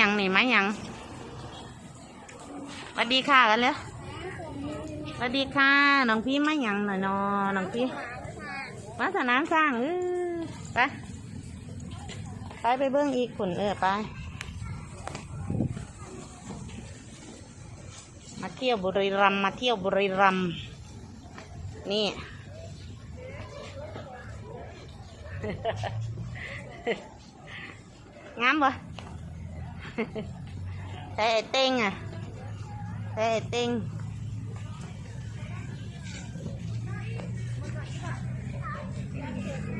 ยังนี่ไม้ยังสวัสดีค่ะกันเลยสวัสดีค่ะน้องพี่ไม้ยังหน่อยนอน้องพี่มาสนามสร้างเออไปไปไปเบิ้งอีกขุนเออไป มาเที่ยวบุรีรัมมาเที่ยวบุรีรัมนี่งามบ่แต่ไอ้เต็งอะ แต่ไอ้เต็งเ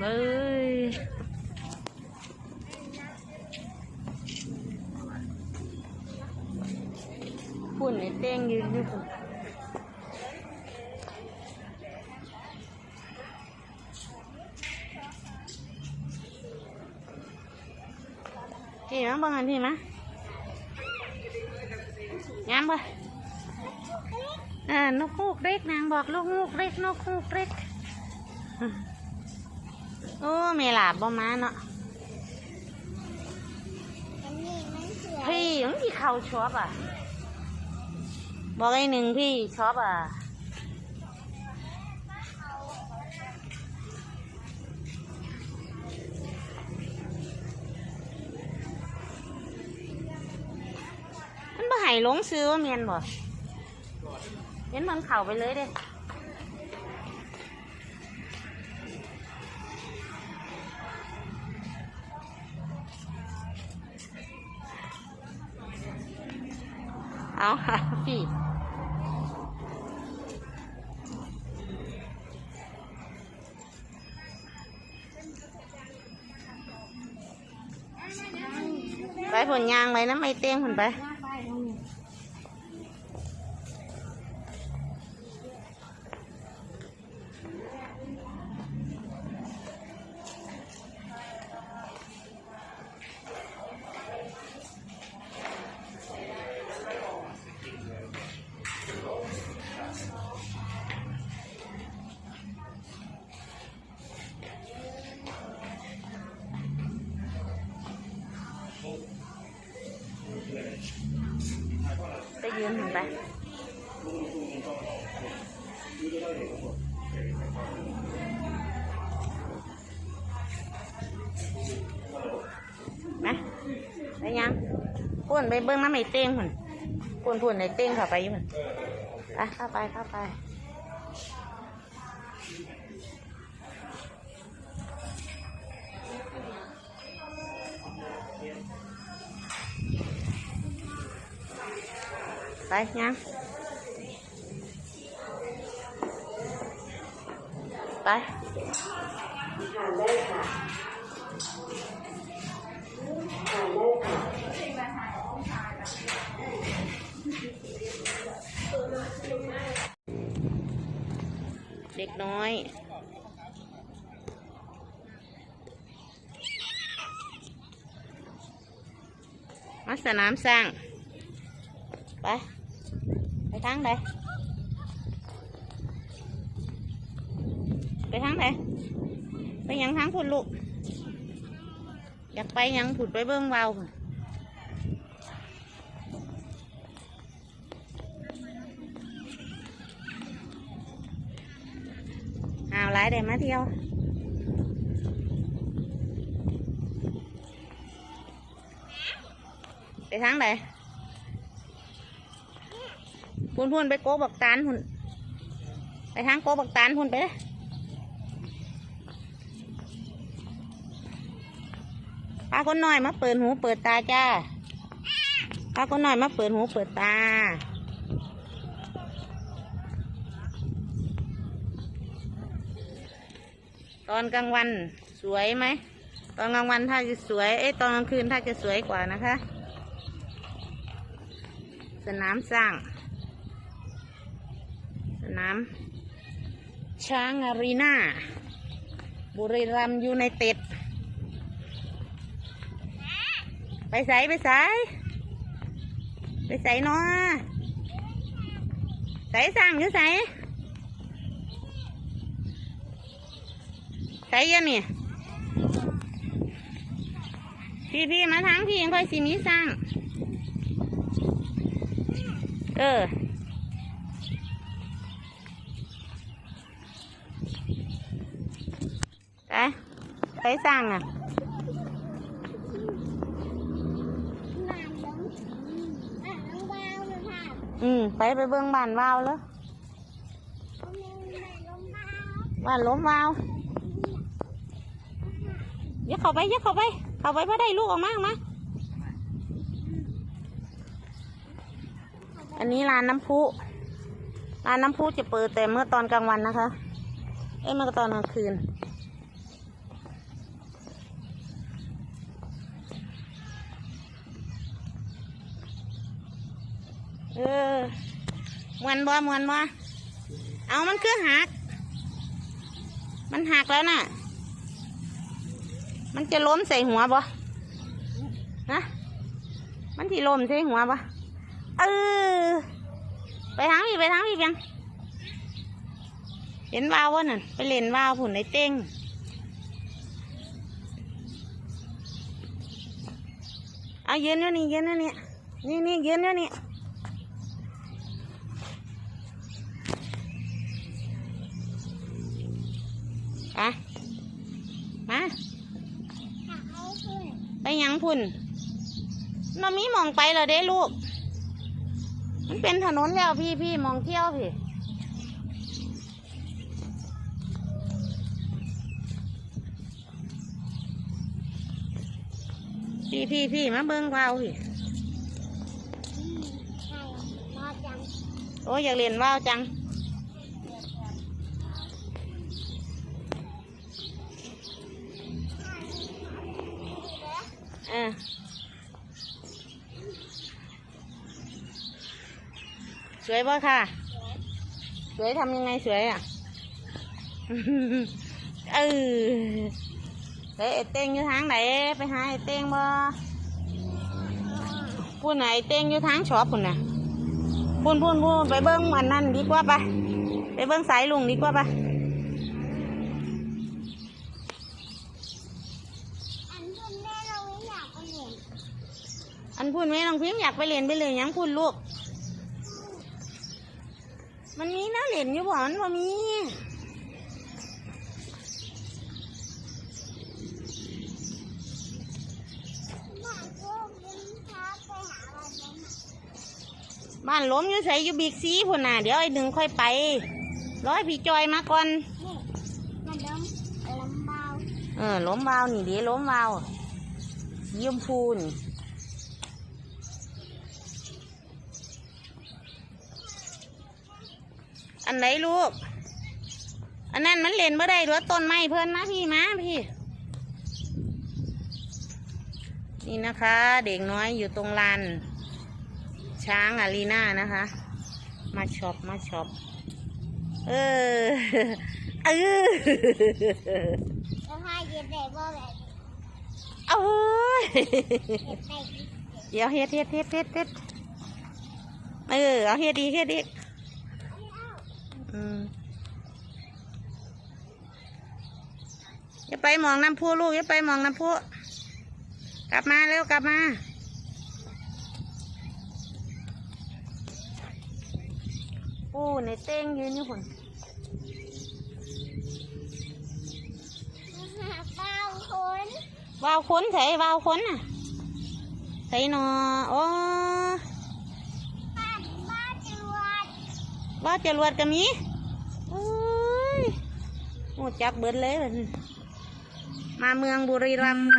บ้ยพุ่นไอ้เต็ง งอันพี่มางามบ่เออนกฮูกเล็กนางบอกลูกฮูกเล็กนกฮูกเล็กโอ้เมลาบบ่มาเนาะอันนี้มันเสือพี่มันพี่เขาชอบอะ บอกไอ้หนึ่งพี่ชอบอะ มันบ่ใหาย ลงซื้อว่าเมียนบ่เห็นมันเข่าไปเลยเด้เอาค่ะพี่ไปผลยางไปนะไม่เต้งผลไป ไปยืนผลไปนะไปยังพุ่นไปเบิ้งน้ำไอเต้งพุ่นพุ่นพุ่นไอเต้งเข้าไปยุ่นไปเข้าไปเข้าไป ไปยังไปทานได้ค่ะทานได้ค่ะเด็กน้อยมาสนามสร้างไปไป ทางใดไปทางใดไปยังทางพุ่นลูกอยากไปยังผุดไปเบิ้งเบาเอาหลายเดี๋ยวมาเที่ยวไปทางใด พุ่นพุ่นไปโกบักตาลพุ่นไปทางโกบักตาลพุ่นไปเลยพาคนหน่อยมาเปิดหูเปิดตาจ้าพาคนหน่อยมาเปิดหูเปิดตาตอนกลางวันสวยไหม ตอนกลางวันถ้าจะสวย เอ้ตอนกลางคืนถ้าจะสวยกว่านะคะ สนามสร้าง นามช้างอารีนาบุรีรัมยูไนเต็ด ไปใส่ไปใส่ไปใส่เนาะใส่สร้างอยู่ใส่ใส่ยังนี่พี่พี่มาทางพี่ยังค่อยสิมีสร้างเออ ไปไปสร้างอะนานล้มอะน้องบ้าวเลยค่ะอืมไปไปเบิ่งบ้านวาวแล้วน้องล้มบ้าวบ้านล้มวาวอย่าเข้าไปอย่าเข้าไป เข้าไปไม่ได้ลูกออกมาออกมาอันนี้ร้านน้ำพุร้านน้ำพุจะเปิดแต่เมื่อตอนกลางวันนะคะ เอ้ยเมื่อตอนกลางคืน เออมวนบ่มวนบ่เอามันคือหัก มันหักแล้วน่ะ มันจะล้มใส่หัวบ่นะมันที่ล้มใส่หัวบ่เออไปทางพี่ไปทางพี่เพียงเห็นวาววะนั่นไปเล่นวาวผุนในเต้งเอายืนอยู่นี่ยืนอยู่นี่นี่นี่ยืนอยู่นี่ อะมาอยากให้เพื่อนไปหยังพุ่นเรามีหมองไปเหรอเด้ลูก มันเป็นถนนแล้วพี่พี่มองเที่ยวพี่พี่พี่พี่มาเบิ้งวาวพี่อืมใช่รอจังโอ้ยอยากเรียนวาวจัง ออสวยป่ะค่ะ สวยทำยังไงสวยอะ เออไอ้เต้งอยู่ทางไหนไปหาไอ้เต้งบ่พูดไหนเต้งอยู่ทางชอปพุ่นน่ะพูนพูนพูนไปเบิ้งอันนั้นดีกว่าปะไปเบิ้งสายลุงดีกว่าปะอันเพื่อน อันพูดไหมน้องพิมพ์อยากไปเรียนไปเลยนหยังพูดลูก มันมีนะเรียนอยู่บ่มันบ่มีบ้านก็ยังพาไปหาวันนั้นบ้านล้มอยู่ใส่อยู่บิ๊กซีพุ่นน่ะเดี๋ยวไอ้หนึ่งค่อยไป ร้อยพี่จอยมาก่อนนี่มันล้มล้มเบาเออล้มวาวนี่เดี๋ยวล้มวา วยืมพูนอันไหนลูก อันนั้นมันเล่นบ่ได้รถต้นไม้เพิ่อนมาพี่มาพี่ นี่นะคะ เด็กน้อยอยู่ตรงลานช้างอารีนานะคะ มาช็อปมาช็อปเออ เออแล้วพาเย็บได้บ่แบบ เอ้ยเดี๋ยวเฮ็ดเฮ็ดเฮ็ดเฮ็ดเฮ็ดเออเอาเฮ็ดอีเฮ็ดอีอืมอย่าไปมองน้ำพุลูกอย่าไปมองน้ำพุกลับมาเร็วกลับมาปูในเต้งยืนอยู่คน เบาคน วาวค้นใส่วาวค้นน่ะใส่หนอโอ้บ้าจรวดว่าจรวดก็มีโอ้ยหมดจักเบิดเลย มาเมืองบุรีรัมย์